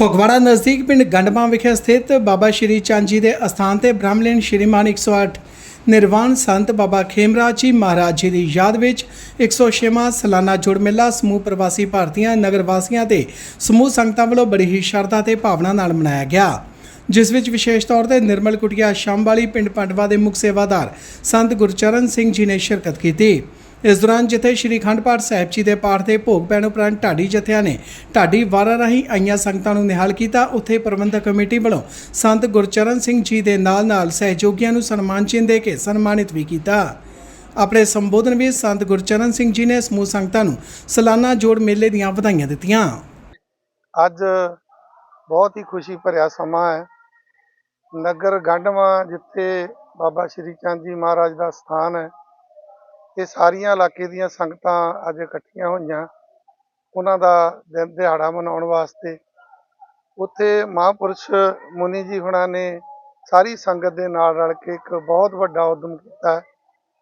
ਫਗਵਾੜਾ ਨਜ਼ਦੀਕ ਪਿੰਡ ਗੰਡਮਾ ਵਿਖੇ ਸਥਿਤ ਬਾਬਾ ਸ਼੍ਰੀ ਚੰਦ ਜੀ ਦੇ ਅਸਥਾਨ ਤੇ ਬ੍ਰਹਮਲੀਨ ਸ਼੍ਰੀਮਾਨ 108 ਨਿਰਵਾਣ ਸੰਤ ਬਾਬਾ ਖੇਮਰਾਜ ਜੀ ਮਹਾਰਾਜ ਜੀ ਦੀ ਯਾਦ ਵਿੱਚ 106ਵਾਂ ਸਾਲਾਨਾ ਜੁੜ ਮੇਲਾ ਸਮੂਹ ਪ੍ਰਵਾਸੀ ਭਾਰਤੀਆਂ ਨਗਰ ਵਾਸੀਆਂ ਤੇ ਸਮੂਹ ਸੰਗਤਾਂ ਵੱਲੋਂ ਬੜੀ ਹੀ ਸ਼ਰਧਾ ਤੇ ਭਾਵਨਾ ਨਾਲ ਮਨਾਇਆ ਗਿਆ। ਜਿਸ ਵਿੱਚ ਵਿਸ਼ੇਸ਼ ਤੌਰ ਤੇ ਨਿਰਮਲ ਕੁਟਿਆ ਸ਼ਾਮ ਵਾਲੀ ਪਿੰਡ ਪੰਡਵਾ ਦੇ ਮੁੱਖ ਸੇਵਾਦਾਰ ਸੰਤ ਗੁਰਚਰਨ ਸਿੰਘ ਜੀ ਨੇ ਸ਼ਿਰਕਤ ਕੀਤੀ। ਇਸ ਦੌਰਾਨ ਜਿੱਥੇ ਸ਼੍ਰੀ ਅਖੰਡ ਪਾਠ ਸਾਹਿਬ ਜੀ ਦੇ ਪਾਠ ਦੇ ਭੋਗ ਪੈਣ ਉਪਰੰਤ ਢਾਡੀ ਜਥਿਆਂ ਨੇ ਢਾਡੀ ਵਾਰਾਂ ਰਾਹੀਂ ਆਈਆਂ ਸੰਗਤਾਂ ਨੂੰ ਨਿਹਾਲ ਕੀਤਾ, ਉੱਥੇ ਪ੍ਰਬੰਧਕ ਕਮੇਟੀ ਵੱਲੋਂ ਸੰਤ ਗੁਰਚਰਨ ਸਿੰਘ ਜੀ ਦੇ ਨਾਲ-ਨਾਲ ਸਹਿਯੋਗੀਆਂ ਨੂੰ ਸਨਮਾਨ ਚਿੰਨ੍ਹ ਦੇ ਕੇ ਸਨਮਾਨਿਤ ਵੀ ਕੀਤਾ। ਆਪਣੇ ਸੰਬੋਧਨ ਵਿੱਚ ਸੰਤ ਗੁਰਚਰਨ ਸਿੰਘ ਜੀ ਨੇ ਸਮੂਹ ਸੰਗਤਾਂ ਨੂੰ ਸਾਲਾਨਾ ਜੋੜ ਮੇਲੇ ਦੀਆਂ ਵਧਾਈਆਂ ਦਿੱਤੀਆਂ। ਅੱਜ ਬਹੁਤ ਹੀ ਖੁਸ਼ੀ ਭਰਿਆ ਸਮਾਂ ਹੈ। ਨਗਰ ਗੰਡਵਾ ਜਿੱਥੇ ਬਾਬਾ ਸ਼੍ਰੀ ਚੰਦ ਜੀ ਮਹਾਰਾਜ ਦਾ ਸਥਾਨ ਹੈ ਇਹ ਸਾਰੀਆਂ ਇਲਾਕੇ ਦੀਆਂ ਸੰਗਤਾਂ ਅੱਜ ਇਕੱਠੀਆਂ ਹੋਈਆਂ। ਉਹਨਾਂ ਦਾ ਦਿਨ ਦਿਹਾੜਾ ਮਨਾਉਣ ਵਾਸਤੇ ਉੱਥੇ ਮਹਾਂਪੁਰਸ਼ ਮੁਨੀ ਜੀ ਹੁਣਾਂ ਨੇ ਸਾਰੀ ਸੰਗਤ ਦੇ ਨਾਲ ਰਲ ਕੇ ਇੱਕ ਬਹੁਤ ਵੱਡਾ ਉਦਮ ਕੀਤਾ।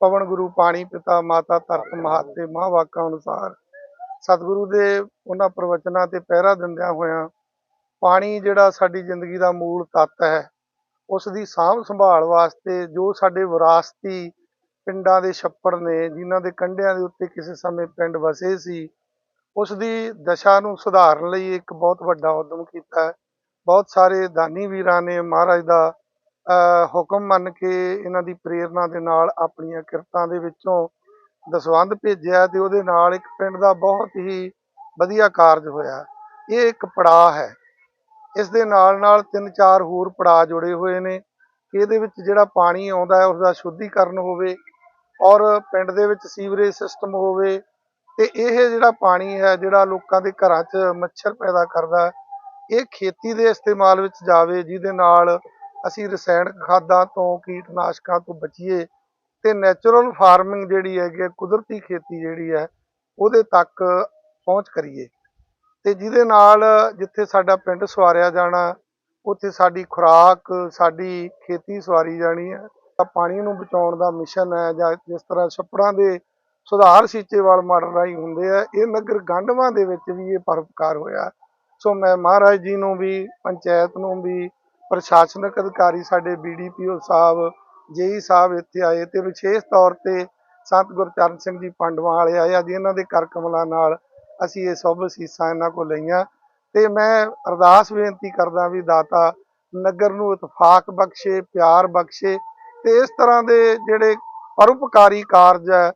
ਪਵਨ ਗੁਰੂ, ਪਾਣੀ ਪਿਤਾ, ਮਾਤਾ ਧਰਤ, ਮਹਾਤੇ, ਮਹਾਵਾਕਾਂ ਅਨੁਸਾਰ ਸਤਿਗੁਰੂ ਦੇ ਉਹਨਾਂ ਪ੍ਰਵਚਨਾਂ ਤੇ ਪਹਿਰਾ ਦਿੰਦਿਆਂ ਹੋਇਆਂ ਪਾਣੀ ਜਿਹੜਾ ਸਾਡੀ ਜ਼ਿੰਦਗੀ ਦਾ ਮੂਲ ਤੱਤ ਹੈ, ਉਸ ਦੀ ਸਾਂਭ ਸੰਭਾਲ ਵਾਸਤੇ ਜੋ ਸਾਡੇ ਵਿਰਾਸਤੀ ਪਿੰਡਾਂ ਦੇ ਛੱਪੜ ਨੇ, ਜਿਨ੍ਹਾਂ ਦੇ ਕੰਢਿਆਂ ਦੇ ਉੱਤੇ ਕਿਸੇ ਸਮੇਂ ਪਿੰਡ ਵਸੇ ਸੀ, ਉਸ ਦੀ ਦਸ਼ਾ ਨੂੰ ਸੁਧਾਰਨ ਲਈ ਇੱਕ ਬਹੁਤ ਵੱਡਾ ਉਦਮ ਕੀਤਾ ਬਹੁਤ ਸਾਰੇ ਦਾਨੀ ਵੀਰਾਂ ਨੇ ਮਹਾਰਾਜ ਦਾ ਹੁਕਮ ਮੰਨ ਕੇ ਇਹਨਾਂ ਦੀ ਪ੍ਰੇਰਣਾ ਦੇ ਨਾਲ ਆਪਣੀਆਂ ਕਿਰਤਾਂ ਦੇ ਵਿੱਚੋਂ ਦਸਵੰਧ ਭੇਜਿਆ ਤੇ ਉਹਦੇ ਨਾਲ ਇੱਕ ਪਿੰਡ ਦਾ ਬਹੁਤ ਹੀ ਵਧੀਆ ਕਾਰਜ ਹੋਇਆ। ਇਹ ਇੱਕ ਪੜਾਅ ਹੈ। ਇਸ ਦੇ ਨਾਲ ਨਾਲ ਤਿੰਨ ਚਾਰ ਹੋਰ ਪੜਾਅ ਜੁੜੇ ਹੋਏ ਨੇ ਇਹਦੇ ਵਿੱਚ ਜਿਹੜਾ ਪਾਣੀ ਆਉਂਦਾ ਹੈ ਉਸ ਦਾ ਸ਼ੁੱਧੀਕਰਨ ਹੋਵੇ ਔਰ ਪਿੰਡ ਦੇ ਵਿੱਚ ਸੀਵਰੇਜ ਸਿਸਟਮ ਹੋਵੇ ਤੇ ਇਹ ਜਿਹੜਾ ਪਾਣੀ ਹੈ ਜਿਹੜਾ ਲੋਕਾਂ ਦੇ ਘਰਾਂ 'ਚ ਮੱਛਰ ਪੈਦਾ ਕਰਦਾ ਇਹ ਖੇਤੀ ਦੇ ਇਸਤੇਮਾਲ ਵਿੱਚ ਜਾਵੇ ਜਿਹਦੇ ਨਾਲ ਅਸੀਂ ਰਸਾਇਣਕ ਖਾਦਾਂ ਤੋਂ ਕੀਟਨਾਸ਼ਕਾਂ ਤੋਂ ਬਚੀਏ ਤੇ ਨੈਚੁਰਲ ਫਾਰਮਿੰਗ ਜਿਹੜੀ ਹੈਗੀ ਹੈ, ਕੁਦਰਤੀ ਖੇਤੀ ਜਿਹੜੀ ਹੈ ਉਹਦੇ ਤੱਕ ਪਹੁੰਚ ਕਰੀਏ। ਤੇ ਜਿਹਦੇ ਨਾਲ ਜਿੱਥੇ ਸਾਡਾ ਪਿੰਡ ਸਵਾਰਿਆ ਜਾਣਾ ਉੱਥੇ ਸਾਡੀ ਖੁਰਾਕ ਸਾਡੀ ਖੇਤੀ ਸਵਾਰੀ ਜਾਣੀ ਹੈ ਪਾਣੀ ਨੂੰ ਬਚਾਉਣ ਦਾ ਮਿਸ਼ਨ ਹੈ ਜਾਂ ਜਿਸ ਤਰ੍ਹਾਂ ਛੱਪੜਾਂ ਦੇ ਸੁਧਾਰ ਸੀਚੇਵਾਲ ਮਾਡਲ ਰਾਹੀਂ ਹੁੰਦੇ ਆ, ਇਹ ਨਗਰ ਗੰਡਵਾਂ ਦੇ ਵਿੱਚ ਵੀ ਇਹ ਪਰਉਪਕਾਰ ਹੋਇਆ। ਸੋ ਮੈਂ ਮਹਾਰਾਜ ਜੀ ਨੂੰ ਵੀ, ਪੰਚਾਇਤ ਨੂੰ ਵੀ, ਪ੍ਰਸ਼ਾਸਨਿਕ ਅਧਿਕਾਰੀ ਸਾਡੇ ਬੀਡੀਪੀਓ ਸਾਹਿਬ, ਜੇਈ ਸਾਹਿਬ ਇੱਥੇ ਆਏ ਤੇ ਵਿਸ਼ੇਸ਼ ਤੌਰ ਤੇ ਸੰਤ ਗੁਰਚਰਨ ਸਿੰਘ ਜੀ ਪੰਡਵਾਂ ਵਾਲੇ ਆਏ ਆ ਜੀ ਇਹਨਾਂ ਦੇ ਕਰ ਕਮਲਾਂ ਨਾਲ ਅਸੀਂ ਇਹ ਸਭ ਸੀਸਾਂ ਇਹਨਾਂ ਕੋਲ ਲਈਆਂ। ਤੇ ਮੈਂ ਅਰਦਾਸ ਬੇਨਤੀ ਕਰਦਾ ਵੀ ਦਾਤਾ ਨਗਰ ਨੂੰ ਇਤਫਾਕ ਬਖਸ਼ੇ, ਪਿਆਰ ਬਖਸ਼ੇ ਤੇ ਇਸ ਤਰ੍ਹਾਂ ਦੇ ਜਿਹੜੇ ਪਰਉਪਕਾਰੀ ਕਾਰਜ ਹੈ,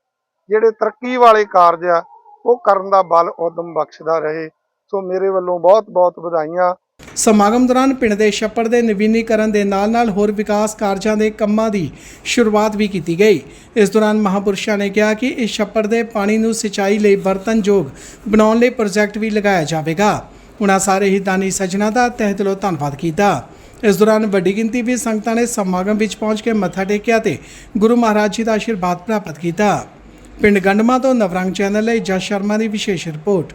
ਜਿਹੜੇ ਤਰੱਕੀ ਵਾਲੇ ਕਾਰਜ ਆ ਉਹ ਕਰਨ ਦਾ ਬਲ ਉਦਮ ਬਖਸ਼ਦਾ ਰਹੇ। ਸੋ ਮੇਰੇ ਵੱਲੋਂ ਬਹੁਤ ਬਹੁਤ ਵਧਾਈਆਂ। ਸਮਾਗਮ ਦੌਰਾਨ ਪਿੰਡ ਦੇ ਛੱਪੜ ਦੇ ਨਵੀਨੀਕਰਨ ਦੇ ਨਾਲ-ਨਾਲ ਹੋਰ ਵਿਕਾਸ ਕਾਰਜਾਂ ਦੇ ਕੰਮਾਂ ਦੀ ਸ਼ੁਰੂਆਤ ਵੀ ਕੀਤੀ ਗਈ। ਇਸ ਦੌਰਾਨ ਮਹਾਪੁਰਸ਼ਾਂ ਨੇ ਕਿਹਾ ਕਿ ਇਸ ਛੱਪੜ ਦੇ ਪਾਣੀ ਨੂੰ ਸਿੰਚਾਈ ਲਈ ਵਰਤਨਯੋਗ ਬਣਾਉਣ ਲਈ ਪ੍ਰੋਜੈਕਟ ਵੀ ਲਗਾਇਆ ਜਾਵੇਗਾ। ਉਹਨਾਂ ਸਾਰੇ ਹੀ ਦਾਨੀ ਸੱਜਣਾ ਦਾ ਤਹਿ ਦਿਲੋਂ ਧੰਨਵਾਦ ਕੀਤਾ। ਇਸ ਦੌਰਾਨ ਵੱਡੀ ਗਿਣਤੀ ਵਿੱਚ ਸੰਗਤਾਂ ਨੇ ਸਮਾਗਮ ਵਿੱਚ ਪਹੁੰਚ ਕੇ ਮੱਥਾ ਟੇਕਿਆ ਤੇ ਗੁਰੂ ਮਹਾਰਾਜ ਜੀ ਦਾ ਆਸ਼ੀਰਵਾਦ ਪ੍ਰਾਪਤ ਕੀਤਾ। ਪਿੰਡ ਗੰਡਮਾ ਤੋਂ ਨਵਰੰਗ ਚੈਨਲ ਲਈ ਜਸ ਸ਼ਰਮਾ ਦੀ ਵਿਸ਼ੇਸ਼ ਰਿਪੋਰਟ।